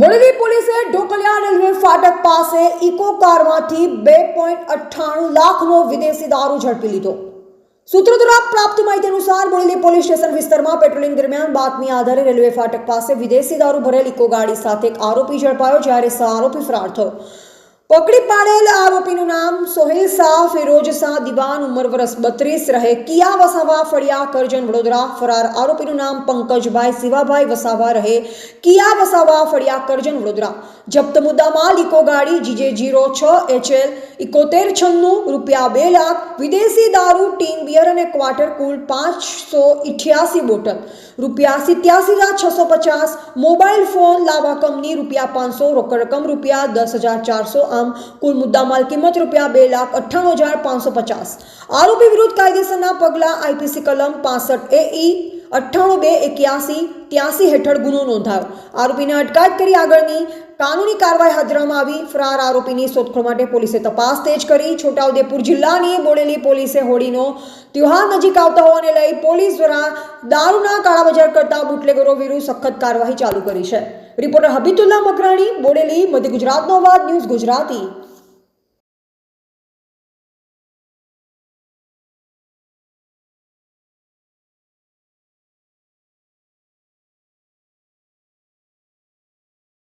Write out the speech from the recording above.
બોડેલી પોલીસે ઢોકલિયા રેલવે ફાટક પાસે ઇકો કારમાંથી બે પોઈન્ટ અઠ્ઠાણું લાખનો વિદેશી દારૂ ઝડપી લીધો. સૂત્રો દ્વારા પ્રાપ્ત માહિતી અનુસાર બોડેલી પોલીસ સ્ટેશન વિસ્તારમાં પેટ્રોલિંગ દરમિયાન બાતમી આધારે રેલવે ફાટક પાસે વિદેશી દારૂ ભરેલ ઇકો ગાડી સાથે એક આરોપી ઝડપાયો, જ્યારે સહ આરોપી ફરાર થયો. પકડી પાડેલ આરોપીનું નામ સોહેલ શાહ ફિરોજ શાહ દિવાન ઉંમર વર્ષ બત્રીસ રહે. કિયા વસાવા ફળિયા કરજણ વડોદરા. ફરાર આરોપીનું નામ પંકજભાઈ શિવાભાઈ વસાવા રહે. કિયા વસાવા ફળિયા કરજણ વડોદરા. જપ્ત મુદ્દામાં ઇકો ગાડી જીજે જીરો છ એચએલ ઇકોતેર છન્નું રૂપિયા બે લાખ વિદેશી દારૂ ટીન બિયર અને ક્વાર્ટર કુલ પાંચસો ઇઠ્યાસી બોટલ. રૂપિયા સિત્યાસી હજાર છસો પચાસ મોબાઈલ ફોન લાવા કંપની રૂપિયા પાંચસો, રોકડ રકમ રૂપિયા દસ હજાર ચારસો આમ કુલ મુદ્દામાલ કિંમત રૂપિયા બે લાખ અઠ્ઠાણું હજાર પાંચસો પચાસ. આરોપી વિરુદ્ધ કાયદેસરના પગલાં આઈપીસી કલમ પાસઠ એ ઈ અઠ્ઠાણું બે એક્યાસી ત્યાસી હેઠળ ગુનો નોંધાયો. આરોપીને અટકાયત કરી આગળની કાનૂની કાર્યવાહી હાથ ધરવામાં આવી. ફરાર આરોપીની શોધખોળ માટે પોલીસે તપાસ તેજ કરી. છોટાઉદેપુર જિલ્લાની બોડેલી પોલીસે હોળીનો ત્યોહાર નજીક આવતા હોવાને લઈ પોલીસ દ્વારા દારૂના કાળાબજાર કરતા બુટલેગરો વિરુદ્ધ સખત કાર્યવાહી ચાલુ કરી છે. રિપોર્ટર હબીતુલ્લા મકરાણી, બોડેલી, મધ્ય ગુજરાતનો અવાજ, ન્યૂઝ ગુજરાતી.